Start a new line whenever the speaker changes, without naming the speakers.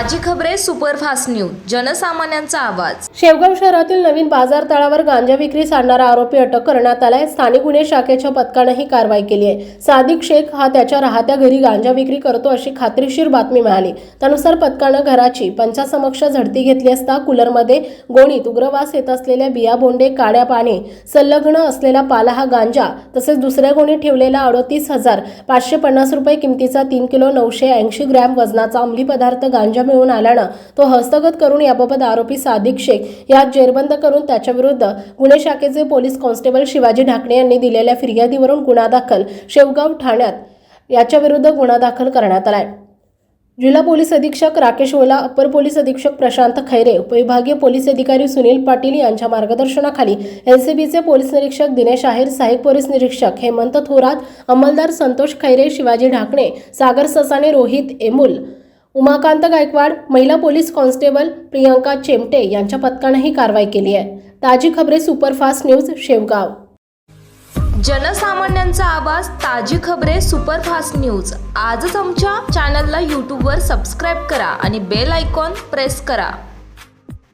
ताजी खबरे superfast news जनसामान्यांचा आवाज.
शेवगाव शहरातील नवीन बाजार तळावर गांजा विक्री आणणारा आरोपी अटक करण्यात आलाय. स्थानिक गुन्हे शाखेच्या पथकानं ही कारवाई केली आहे. सादिक शेख हा त्याच्या राहत्या घरी गांजा विक्री करतो अशी खात्रीशीर बातमी मिळाली. त्यानुसार पथकानं घराची पंचासमक्ष झडती घेतली असता कूलरमध्ये गोणीत उग्रवास येत असलेल्या बिया बोंडे काड्या पाने संलग्न असलेला पाला हा गांजा तसेच दुसऱ्या गोणीत ठेवलेला अडोतीस हजार पाचशे पन्नास रुपये किमतीचा तीन किलो नऊशे ऐंशी ग्रॅम वजनाचा अंमली पदार्थ गांजा मिळून आल्यानं तो हस्तगत करून याबाबत आरोपी सादिक शेख यात जेरबंद करून त्याच्याविरुद्ध गुन्हे शाखेचे पोलीस कॉन्स्टेबल शिवाजी ढाकणे यांनी दिलेल्या फिर्यादीवरून गुन्हा दाखल शेवगाव ठाण्यात याच्याविरुद्ध गुन्हा दाखल करण्यात आलाय. जिल्हा पोलीस अधीक्षक राकेश ओला अपर पोलीस अधीक्षक प्रशांत खैरे उपविभागीय पोलीस अधिकारी सुनील पाटील यांच्या मार्गदर्शनाखाली एनसीबीचे पोलीस निरीक्षक दिनेश आहेर सहाय्यक पोलीस निरीक्षक हेमंत थोरात अंमलदार संतोष खैरे शिवाजी ढाकणे सागर ससाने रोहित एमुल उमाकांत गायकवाड महिला पोलीस कॉन्स्टेबल प्रियंका चेमटे यांच्या पथकानं ही कारवाई केली आहे. ताजी खबरे सुपरफास्ट न्यूज शेवगाव.
जनसामान्यांचा आवाज ताजी खबरे सुपरफास्ट न्यूज. आजच आमच्या चॅनलला यूट्यूबवर सबस्क्राईब करा आणि बेल आयकॉन प्रेस करा.